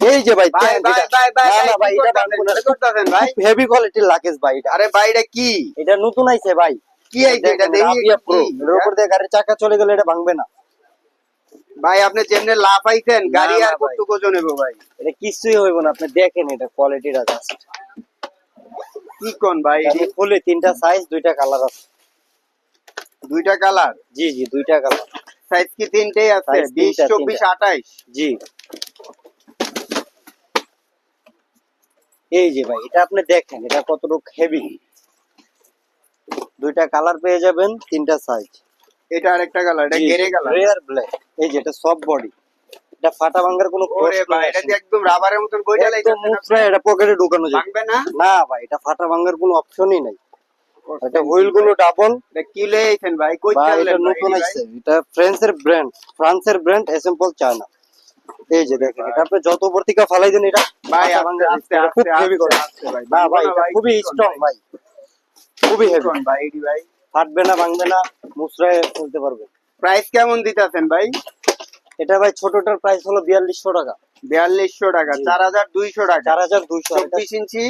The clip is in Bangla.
এই যে ভাই হেভি কোয়ালিটির লাকেজ ভাই আরে ভাই এটা কি? এটা নতুন আইছে ভাই। কি আইছে এটা? উপর দিয়ে গাড়ির চাকা চলে গেলে এটা ভাঙবে না। ভাই আপনি যেমনে গাড়ি আর ভাই। এটা কিছুই হইব না আপনি দেখেন এটা কোয়ালিটিটা জাস্ট কি কোন ভাই খুলে তিনটা সাইজ দুইটা কালার আছে। দুইটা কালার জি জি দুইটা কালার সাইজ কি তিনটেই আছে? Size বিশ তিনটা, চব্বিশ তিনটা। আঠাইশ? জি। এই যে ভাই এটা আপনি দেখেন এটা কতটুকু হেভি দুইটা কালার পেয়ে যাবেন তিনটা সাইজ এটা আরেকটা কালার এটা গেরে কালার রেয়ার ব্ল্যাক এই যে এটা সফট বডি এটা ফাটা ভাঙার কোনো ওরে প্রশ্ন ভাই এটা একদম রাবারের মতন একদম লাইতেছেন মুচড়ায় এটা পকেটে ঢুকানো যায়। ভাঙবে না? না ভাই এটা ফাটা ভাঙার কোনো অপশনই নাই। এটা হুইলগুলো ডাবল এটা কি লইছেন ভাই? কই চাললেন এটা নতুন? আইছে। এটা ফ্রান্সের ব্র্যান্ড ফ্রান্সের ব্র্যান্ড এসেম্পল চায়না এই যে দেখেন এটা আপনি যত উপর থেকে ফালাই দেন এটা ভাই আস্তে আস্তে হেভি করে। ভাই না ভাই এটা খুবই স্ট্রং ভাই। খুবই হেভি ভাই এডি ভাই। ফাটবে না ভাঙবে না মুসরায় ফেলতে পারবে। প্রাইস কেমন দিতেছেন ভাই? এটা ভাই ছোটটার প্রাইস হলো বিয়াল্লিশশো টাকা। বিয়াল্লিশশো টাকা চার হাজার দুইশো টাকা। চার হাজার দুইশো। চব্বিশ ইঞ্চি?